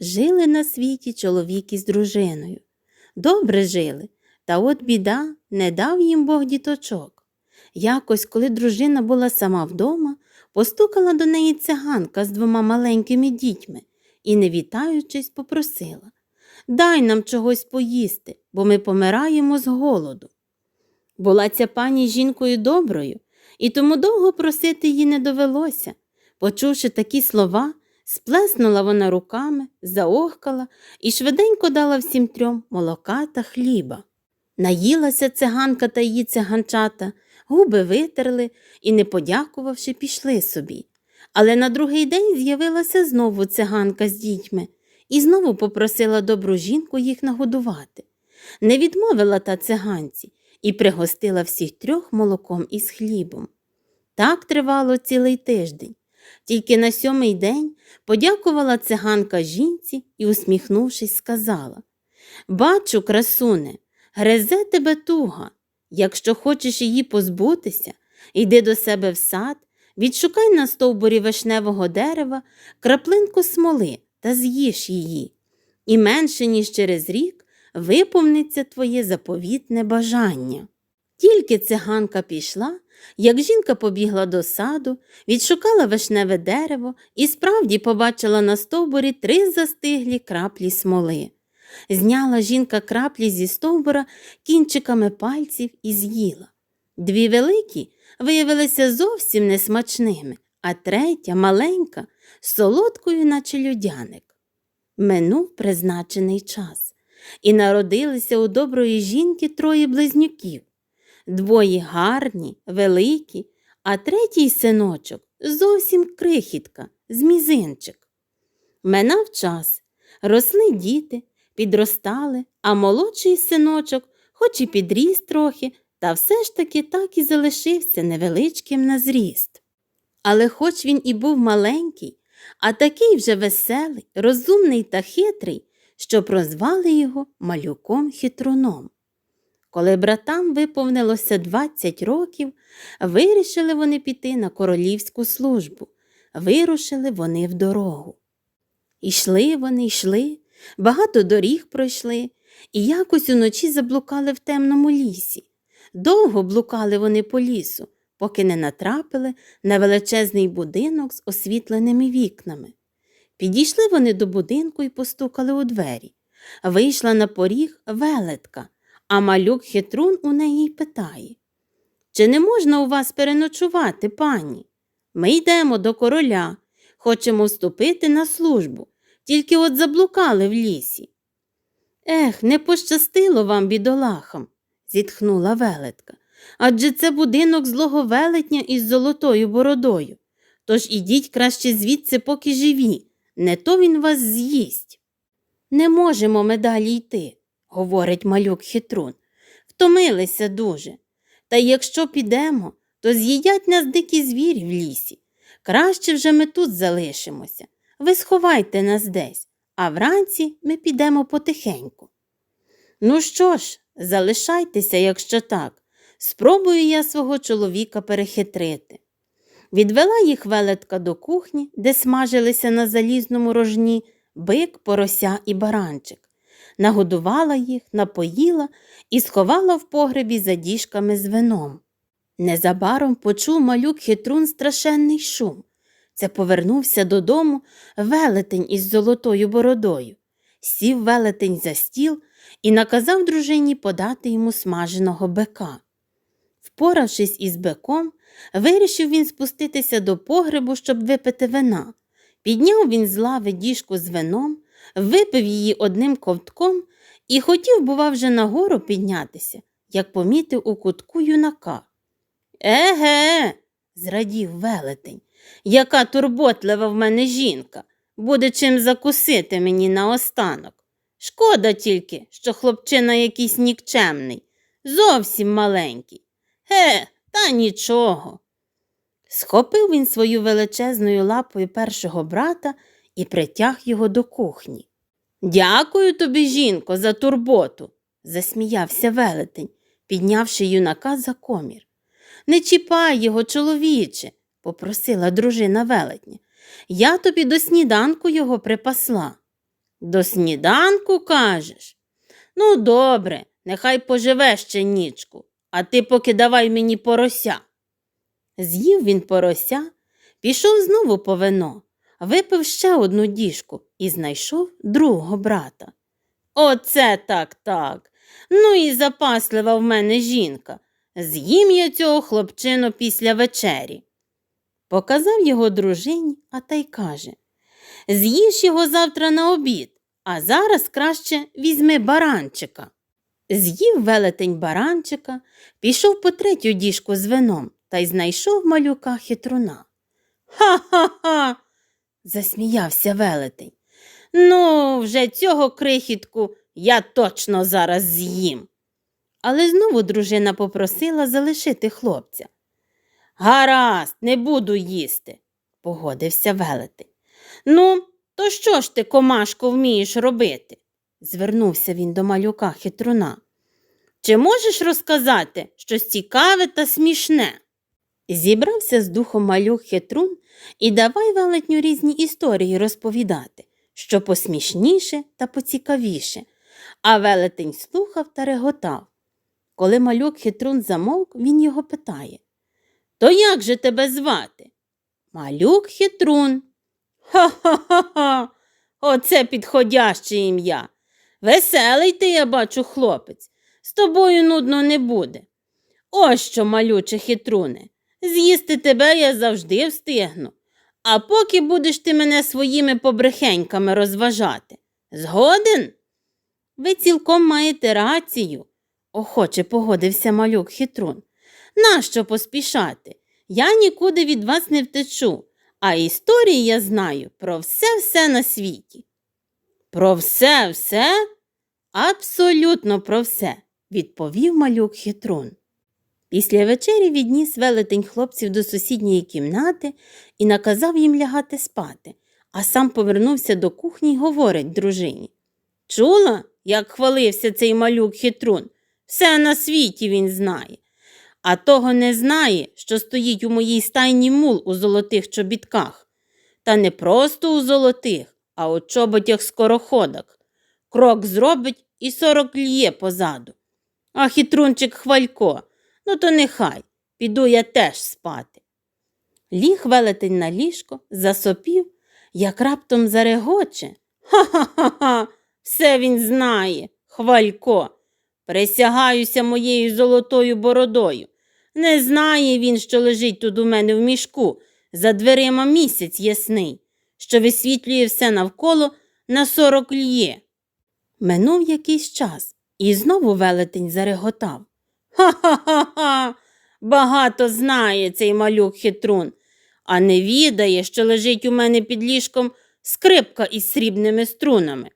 Жили на світі чоловік із дружиною. Добре жили, та от біда не дав їм Бог діточок. Якось, коли дружина була сама вдома, постукала до неї циганка з двома маленькими дітьми і, не вітаючись, попросила Дай нам чогось поїсти, бо ми помираємо з голоду. Була ця пані жінкою доброю, і тому довго просити її не довелося. Почувши такі слова, сплеснула вона руками, заохкала і швиденько дала всім трьом молока та хліба. Наїлася циганка та її циганчата, губи витерли і, не подякувавши, пішли собі. Але на другий день з'явилася знову циганка з дітьми і знову попросила добру жінку їх нагодувати. Не відмовила та циганці і пригостила всіх трьох молоком із хлібом. Так тривало цілий тиждень. Тільки на сьомий день подякувала циганка жінці і, усміхнувшись, сказала Бачу, красуне, гризе тебе туга. Якщо хочеш її позбутися, йди до себе в сад, відшукай на стовбурі вишневого дерева краплинку смоли та з'їж її. І менше ніж через рік виповниться твоє заповітне бажання. Тільки циганка пішла, як жінка побігла до саду, відшукала вишневе дерево і справді побачила на стовбурі три застиглі краплі смоли. Зняла жінка краплі зі стовбура кінчиками пальців і з'їла. Дві великі виявилися зовсім несмачними, а третя, маленька, солодкою, наче людяник. Минув призначений час, і народилися у доброї жінки троє близнюків. Двоє гарні, великі, а третій синочок зовсім крихітка, з мізинчик. Минав час, росли діти, підростали, а молодший синочок, хоч і підріс трохи, та все ж таки так і залишився невеличким на зріст. Але хоч він і був маленький, а такий вже веселий, розумний та хитрий, що прозвали його малюком хитруном. Коли братам виповнилося 20 років, вирішили вони піти на королівську службу. Вирушили вони в дорогу. Ішли вони, йшли, багато доріг пройшли, і якось уночі заблукали в темному лісі. Довго блукали вони по лісу, поки не натрапили на величезний будинок з освітленими вікнами. Підійшли вони до будинку і постукали у двері. Вийшла на поріг велетка, а малюк хитрун у неї й питає Чи не можна у вас переночувати, пані? Ми йдемо до короля, хочемо вступити на службу, тільки от заблукали в лісі. Ех, не пощастило вам, бідолахам, зітхнула велетка. Адже це будинок злого велетня із золотою бородою. Тож ідіть краще звідси, поки живі, не то він вас з'їсть. Не можемо ми далі йти, говорить малюк хитрун. Втомилися дуже. Та якщо підемо, то з'їдять нас дикі звірі в лісі. Краще вже ми тут залишимося. Ви сховайте нас десь, а вранці ми підемо потихеньку. Ну що ж, залишайтеся, якщо так. Спробую я свого чоловіка перехитрити. Відвела їх велетка до кухні, де смажилися на залізному рожні бик, порося і баранчик. Нагодувала їх, напоїла і сховала в погребі за діжками з вином. Незабаром почув малюк хитрун страшенний шум. Це повернувся додому велетень із золотою бородою. Сів велетень за стіл і наказав дружині подати йому смаженого бика. Впоравшись із беком, вирішив він спуститися до погребу, щоб випити вина. Підняв він з лави діжку з вином, випив її одним ковтком і хотів, бува, вже нагору піднятися, як помітив у кутку юнака. Еге, зрадів велетень, яка турботлива в мене жінка. Буде чим закусити мені наостанок. Шкода тільки, що хлопчина якийсь нікчемний, зовсім маленький. Ге, та нічого. Схопив він свою величезною лапою першого брата і притяг його до кухні. Дякую тобі, жінко, за турботу, засміявся велетень, піднявши юнака за комір. Не чіпай його, чоловіче, попросила дружина велетня. Я тобі до сніданку його припасла. До сніданку кажеш? Ну, добре, нехай поживе ще нічку, а ти поки давай мені порося. З'їв він порося, пішов знову по вино, випив ще одну діжку і знайшов другого брата. Оце так так. Ну і запаслива в мене жінка. З'їм я цього хлопчину після вечері. Показав його дружині, а та й каже З'їж його завтра на обід, а зараз краще візьми баранчика. З'їв велетень баранчика, пішов по третю діжку з вином та й знайшов малюка хитруна. Ха-ха-ха. Засміявся велетень. Ну, вже цього крихітку я точно зараз з'їм. Але знову дружина попросила залишити хлопця. Гаразд, не буду їсти, погодився велетень. Ну, то що ж ти, комашко, вмієш робити? звернувся він до малюка хитруна. Чи можеш розказати щось цікаве та смішне? Зібрався з духом малюк хитрун і давай велетню різні історії розповідати, що посмішніше та поцікавіше. А велетень слухав та реготав. Коли малюк хитрун замовк, він його питає То як же тебе звати? Малюк хитрун. Ха-ха-ха. Оце підходяще ім'я. Веселий ти, я бачу, хлопець. З тобою нудно не буде. Ось що, малюче хитруне, з'їсти тебе я завжди встигну. А поки будеш ти мене своїми побрехеньками розважати. Згоден? Ви цілком маєте рацію, охоче погодився малюк хитрун. Нащо поспішати? Я нікуди від вас не втечу, а історії я знаю про все-все на світі. Про все, все? Абсолютно про все, відповів малюк хитрун. Після вечері відніс велетень хлопців до сусідньої кімнати і наказав їм лягати спати, а сам повернувся до кухні й говорить дружині. Чула, як хвалився цей малюк хитрун? Все на світі він знає. А того не знає, що стоїть у моїй стайні мул у золотих чобітках. Та не просто у золотих, а у чоботях скороходах. Крок зробить і сорок лє позаду. А хитрунчик хвалько, ну то нехай, піду я теж спати. Ліг велетень на ліжко, засопів, як раптом зарегоче. Ха-ха-ха, все він знає, хвалько. Присягаюся моєю золотою бородою. Не знає він, що лежить тут у мене в мішку, за дверима місяць ясний, що висвітлює все навколо на сорок лє. Минув якийсь час, і знову велетень зареготав. Ха-ха-ха, багато знає цей малюк хитрун, а не відає, що лежить у мене під ліжком скрипка із срібними струнами.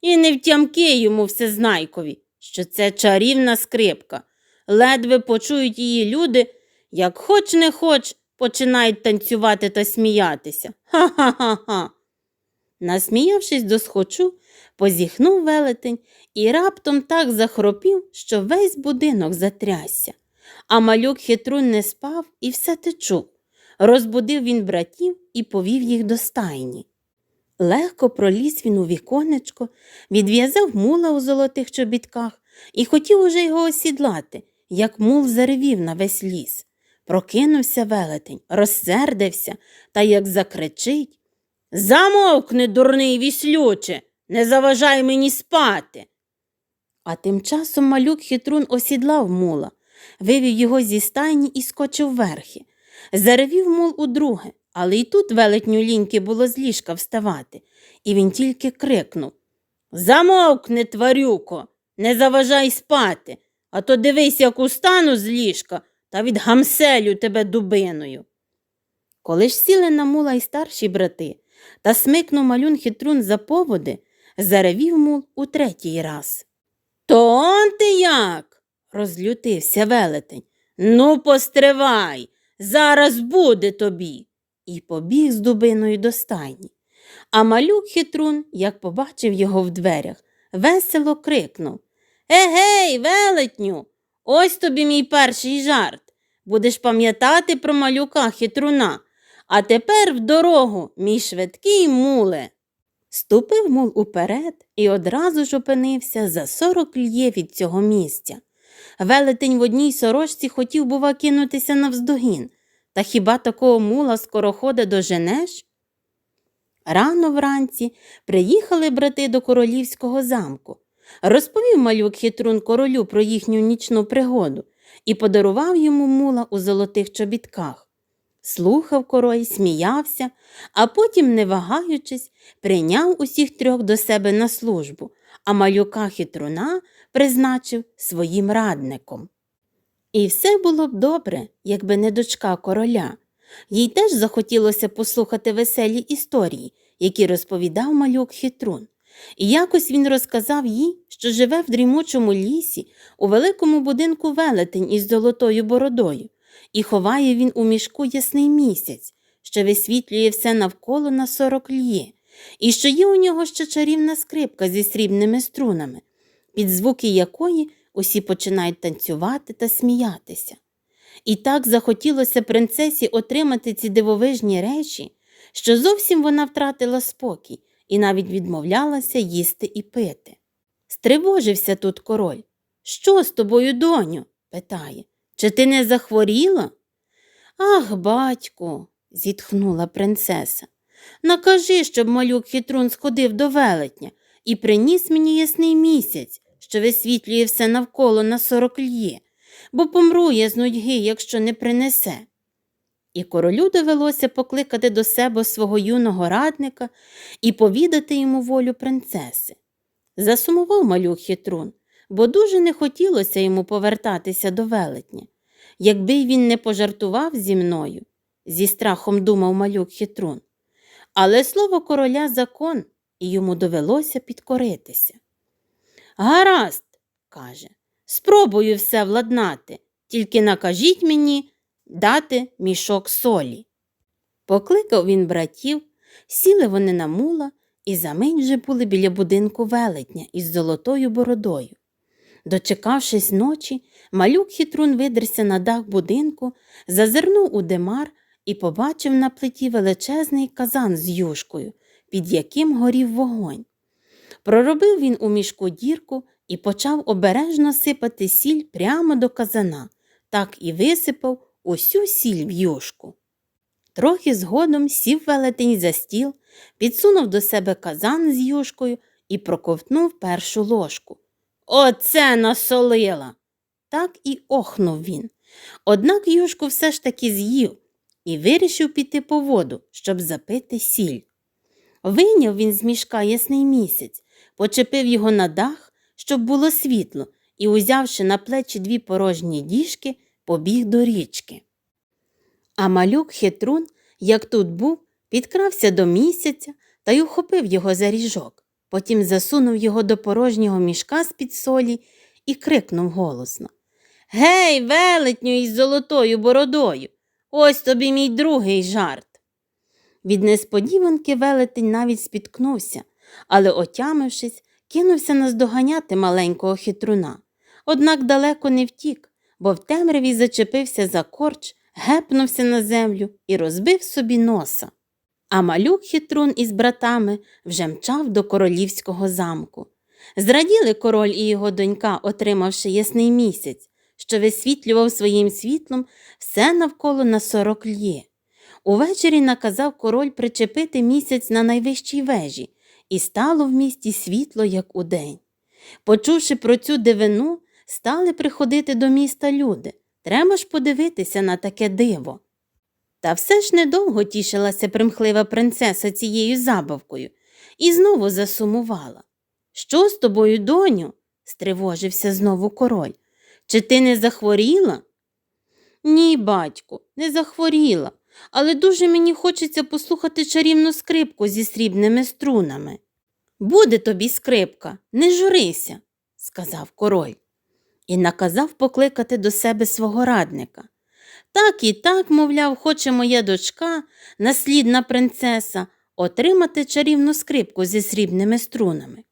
І не втямки йому всезнайкові, що це чарівна скрипка. Ледве почують її люди, як хоч не хоч, починають танцювати та сміятися. Ха-ха-ха-ха. Насміявшись до схочу, позіхнув велетень і раптом так захропів, що весь будинок затрясся. А малюк хитрун не спав і все те чув. Розбудив він братів і повів їх до стайні. Легко проліз він у віконечко, відв'язав мула у золотих чобітках і хотів уже його осідлати, як мул заревів на весь ліс. Прокинувся велетень, розсердився та як закричить Замовкни, дурний віслюче, не заважай мені спати. А тим часом малюк хитрун осідлав мула, вивів його зі стайні і скочив верхи. Заревів мул удруге, але й тут велетню ліньки було з ліжка вставати, і він тільки крикнув Замовкни, тварюко, не заважай спати, а то дивись, як устану з ліжка та відгамселю тебе дубиною. Коли ж сіли на мула й старші брати, та смикнув малюн хитрун за поводи, заревів мул у третій раз. То он ти як? розлютився велетень. Ну, постривай, зараз буде тобі. І побіг з дубиною до стайні. А малюк хитрун, як побачив його в дверях, весело крикнув Егей, велетню, ось тобі мій перший жарт. Будеш пам'ятати про малюка хитруна. А тепер в дорогу, мій швидкий муле. Ступив мул уперед і одразу ж опинився за сорок льє від цього місця. Велетень в одній сорочці хотів, бува, кинутися навздогін. Та хіба такого мула скорохода доженеш? Рано вранці приїхали брати до королівського замку. Розповів малюк хитрун королю про їхню нічну пригоду і подарував йому мула у золотих чобітках. Слухав король, сміявся, а потім, не вагаючись, прийняв усіх трьох до себе на службу, а малюка хитруна призначив своїм радником. І все було б добре, якби не дочка короля. Їй теж захотілося послухати веселі історії, які розповідав малюк хитрун. І якось він розказав їй, що живе в дрімучому лісі у великому будинку велетень із золотою бородою, і ховає він у мішку ясний місяць, що висвітлює все навколо на сорок льє, і що є у нього ще чарівна скрипка зі срібними струнами, під звуки якої усі починають танцювати та сміятися. І так захотілося принцесі отримати ці дивовижні речі, що зовсім вона втратила спокій і навіть відмовлялася їсти і пити. Стривожився тут король. Що з тобою, доню? питає. Чи ти не захворіла? Ах, батьку, зітхнула принцеса. Накажи, щоб малюк хитрун сходив до велетня і приніс мені ясний місяць, що висвітлює все навколо на сорок льє, бо помру я з нудьги, якщо не принесе. І королю довелося покликати до себе свого юного радника і повідати йому волю принцеси. Засумував малюк хитрун, бо дуже не хотілося йому повертатися до велетня. Якби він не пожартував зі мною, зі страхом думав малюк хитрун. Але слово короля закон, і йому довелося підкоритися. Гаразд, каже, спробую все владнати, тільки накажіть мені дати мішок солі. Покликав він братів, сіли вони на мула і за мить вже були біля будинку велетня із золотою бородою. Дочекавшись ночі, малюк хитрун видерся на дах будинку, зазирнув у димар і побачив на плиті величезний казан з юшкою, під яким горів вогонь. Проробив він у мішку дірку і почав обережно сипати сіль прямо до казана, так і висипав усю сіль в юшку. Трохи згодом сів велетень за стіл, підсунув до себе казан з юшкою і проковтнув першу ложку. Оце насолила. Так і охнув він. Однак юшку все ж таки з'їв і вирішив піти по воду, щоб запити сіль. Вийняв він з мішка ясний місяць, почепив його на дах, щоб було світло, і, узявши на плечі дві порожні діжки, побіг до річки. А малюк хитрун, як тут був, підкрався до місяця та й ухопив його за ріжок. Потім засунув його до порожнього мішка з-під солі і крикнув голосно Гей, велетню із золотою бородою! Ось тобі мій другий жарт. Від несподіванки велетень навіть спіткнувся, але, отямившись, кинувся наздоганяти маленького хитруна. Однак далеко не втік, бо в темряві зачепився за корч, гепнувся на землю і розбив собі носа. А малюк хитрун із братами вже мчав до королівського замку. Зраділи король і його донька, отримавши ясний місяць, що висвітлював своїм світлом все навколо на сорок льє. Увечері наказав король причепити місяць на найвищій вежі, і стало в місті світло, як удень. Почувши про цю дивину, стали приходити до міста люди. Треба ж подивитися на таке диво. Та все ж недовго тішилася примхлива принцеса цією забавкою і знову засумувала. Що з тобою, доню? стривожився знову король. Чи ти не захворіла? Ні, батьку, не захворіла, але дуже мені хочеться послухати чарівну скрипку зі срібними струнами. Буде тобі скрипка, не журися, сказав король, і наказав покликати до себе свого радника. Так і так, мовляв, хоче моя дочка, наслідна принцеса, отримати чарівну скрипку зі срібними струнами.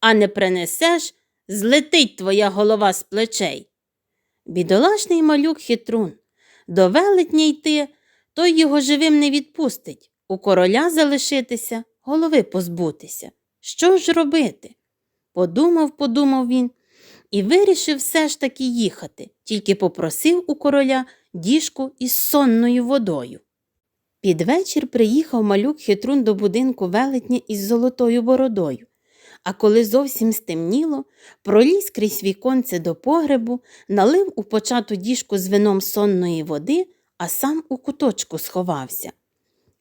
А не принесеш, злетить твоя голова з плечей. Бідолашний малюк хитрун. До велетня йти, той його живим не відпустить, у короля залишитися голови позбутися. Що ж робити? Подумав, подумав він і вирішив все ж таки їхати, тільки попросив у короля діжку із сонною водою. Під вечір приїхав малюк хитрун до будинку велетня із золотою бородою, а коли зовсім стемніло, проліз крізь віконце до погребу, налив у почату діжку з вином сонної води, а сам у куточку сховався.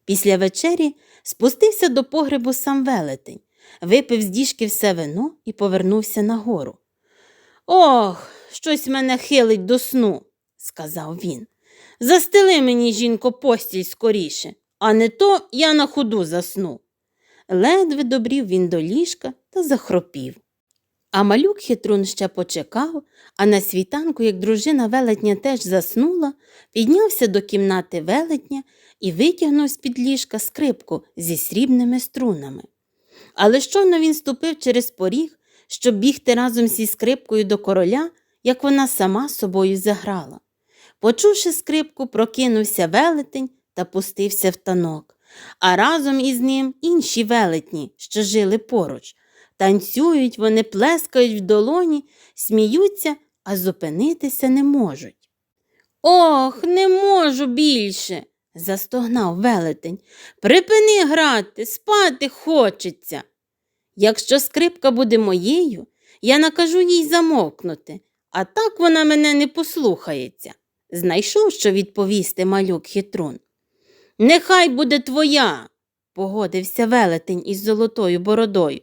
Після вечері спустився до погребу сам велетень, випив з діжки все вино і повернувся нагору. Ох, щось мене хилить до сну, сказав він. Застели мені, жінко, постіль скоріше, а не то я на ходу засну. Ледве добрів він до ліжка та захропів. А малюк хитрун ще почекав, а на світанку, як дружина велетня теж заснула, піднявся до кімнати велетня і витягнув з-під ліжка скрипку зі срібними струнами. Але щойно він ступив через поріг, щоб бігти разом зі скрипкою до короля, як вона сама собою заграла. Почувши скрипку, прокинувся велетень та пустився в танок, а разом із ним інші велетні, що жили поруч. Танцюють, вони плескають в долоні, сміються, а зупинитися не можуть. Ох, не можу більше, застогнав велетень. Припини грати, спати хочеться. Якщо скрипка буде моєю, я накажу їй замовкнути, а так вона мене не послухається. Знайшов, що відповісти малюк хитрун. Нехай буде твоя, погодився велетень із золотою бородою.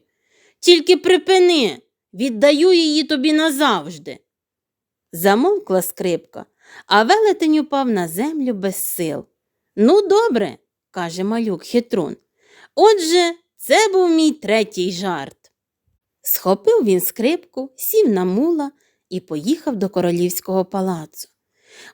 Тільки припини, віддаю її тобі назавжди. Замовкла скрипка, а велетень упав на землю без сил. Ну, добре, каже малюк хитрун. Отже, це був мій третій жарт. Схопив він скрипку, сів на мула і поїхав до королівського палацу.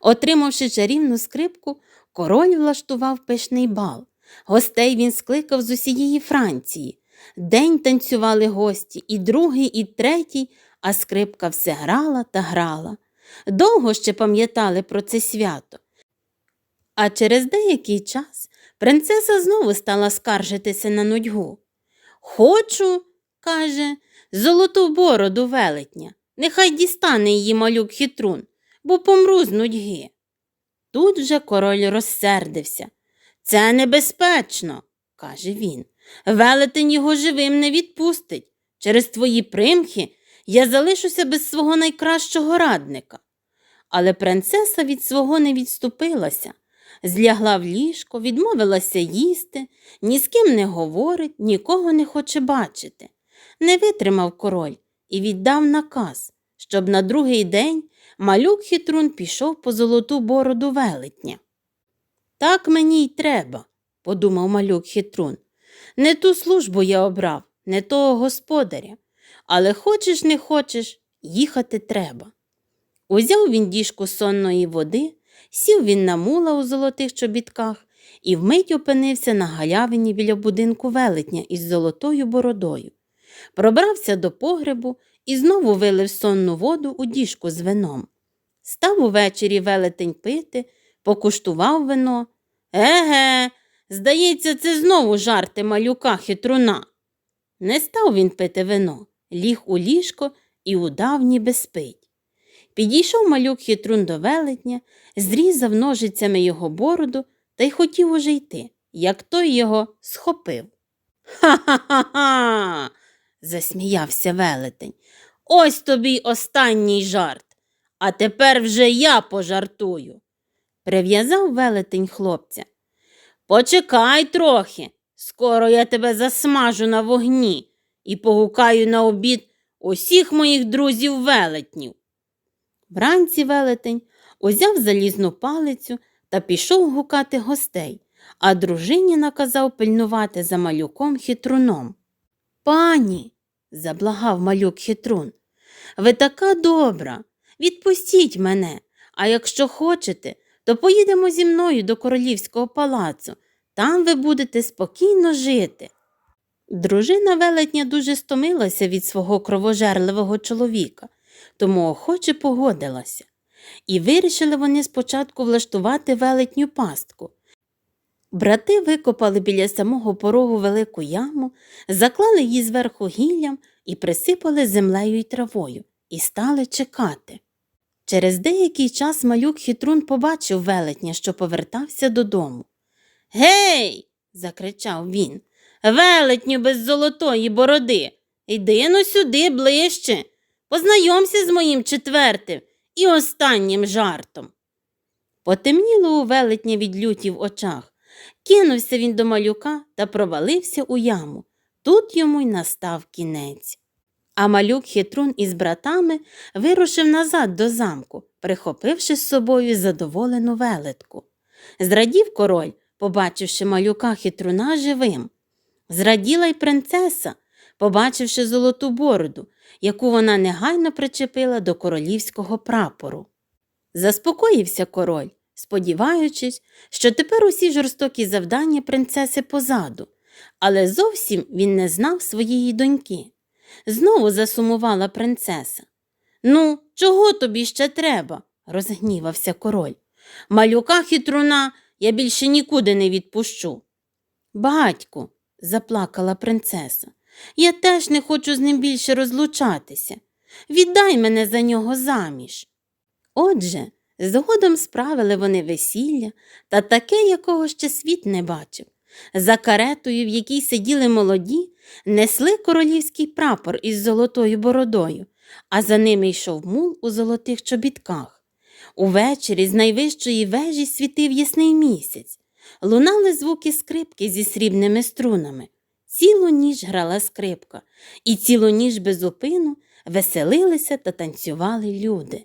Отримавши чарівну скрипку, король влаштував пишний бал. Гостей він скликав з усієї Франції. День танцювали гості, і другий, і третій, а скрипка все грала та грала. Довго ще пам'ятали про це свято. А через деякий час принцеса знову стала скаржитися на нудьгу. Хочу, каже, золоту бороду велетня. Нехай дістане її малюк хитрун, бо помру з нудьги. Тут же король розсердився. Це небезпечно, каже він. Велетень його живим не відпустить. Через твої примхи я залишуся без свого найкращого радника. Але принцеса від свого не відступилася, злягла в ліжко, відмовилася їсти, ні з ким не говорить, нікого не хоче бачити. Не витримав король і віддав наказ, щоб на другий день малюк хитрун пішов по золоту бороду велетня. Так мені й треба, подумав малюк хитрун. Не ту службу я обрав, не того господаря, але хочеш не хочеш, їхати треба. Узяв він діжку сонної води, сів він на мула у золотих чобітках і вмить опинився на галявині біля будинку велетня із золотою бородою. Пробрався до погребу і знову вилив сонну воду у діжку з вином. Став увечері велетень пити, покуштував вино. Еге, здається, це знову жарти малюка хитруна. Не став він пити вино, ліг у ліжко і удав, ніби спить. Підійшов малюк хитрун до велетня, зрізав ножицями його бороду та й хотів уже йти, як той його схопив. Ха-ха-ха, засміявся велетень. Ось тобі останній жарт. А тепер вже я пожартую. Прив'язав велетень хлопця. Почекай трохи, скоро я тебе засмажу на вогні і погукаю на обід усіх моїх друзів велетнів. Вранці велетень узяв залізну палицю та пішов гукати гостей, а дружині наказав пильнувати за малюком хитруном. Пані, заблагав малюк хитрун, ви така добра. Відпустіть мене, а якщо хочете, то поїдемо зі мною до королівського палацу. Там ви будете спокійно жити. Дружина велетня дуже стомилася від свого кровожерливого чоловіка, тому охоче погодилася. І вирішили вони спочатку влаштувати велетню пастку. Брати викопали біля самого порогу велику яму, заклали її зверху гіллям і присипали землею й травою, і стали чекати. Через деякий час малюк хитрун побачив велетня, що повертався додому. Гей. закричав він. Велетню без золотої бороди. Йди ну сюди ближче. Познайомся з моїм четвертим і останнім жартом. Потемніло у велетня від люті в очах. Кинувся він до малюка та провалився у яму. Тут йому й настав кінець. А малюк хитрун із братами вирушив назад до замку, прихопивши з собою задоволену велетку. Зрадів король, побачивши малюка хитруна живим. Зраділа й принцеса, побачивши золоту бороду, яку вона негайно причепила до королівського прапору. Заспокоївся король, сподіваючись, що тепер усі жорстокі завдання принцеси позаду, але зовсім він не знав своєї доньки. Знову засумувала принцеса. Ну, чого тобі ще треба? розгнівався король. Малюка хитруна я більше нікуди не відпущу. Батьку, заплакала принцеса, я теж не хочу з ним більше розлучатися. Віддай мене за нього заміж. Отже, згодом справили вони весілля та таке, якого ще світ не бачив. За каретою, в якій сиділи молоді, несли королівський прапор із золотою бородою, а за ними йшов мул у золотих чобітках. Увечері з найвищої вежі світив ясний місяць. Лунали звуки скрипки зі срібними струнами. Цілу ніч грала скрипка, і цілу ніч без упину веселилися та танцювали люди.